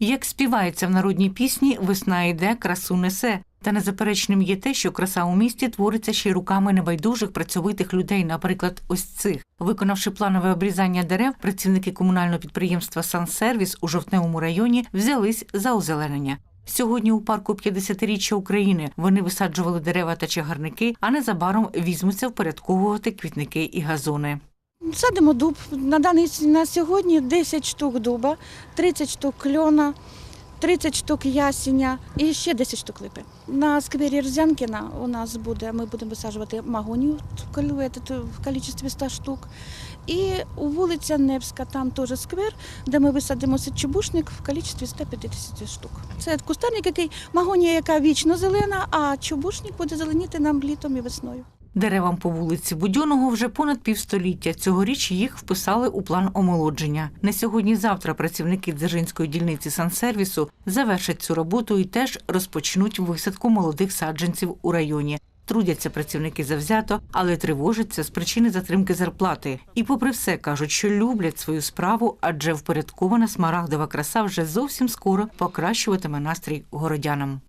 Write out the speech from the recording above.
Як співається в народній пісні, весна йде, красу несе. Та незаперечним є те, що краса у місті твориться ще й руками небайдужих працьовитих людей, наприклад, ось цих. Виконавши планове обрізання дерев, працівники комунального підприємства «Сансервіс» у жовтневому районі взялись за озеленення. Сьогодні у парку 50-річчя України вони висаджували дерева та чагарники, а незабаром візьмуться впорядковувати квітники і газони. Садимо дуб. На даний на сьогодні 10 штук дуба, 30 штук кльона, 30 штук ясеня і ще 10 штук липи. На сквері Рзянкіна у нас буде, ми будемо висаджувати магонію в кількості 100 штук. І у вулиця Невська, там теж сквер, де ми висадимо чубушник в кількості 150 штук. Це кустарник, який магонія, яка вічно зелена, а чубушник буде зеленіти нам літом і весною. Деревам по вулиці Будьоного вже понад півстоліття. Цьогоріч їх вписали у план омолодження. На сьогодні-завтра працівники Дзержинської дільниці Сансервісу завершать цю роботу і теж розпочнуть висадку молодих саджанців у районі. Трудяться працівники завзято, але тривожаться з причини затримки зарплати. І, попри все, кажуть, що люблять свою справу, адже впорядкована смарагдова краса вже зовсім скоро покращуватиме настрій городянам.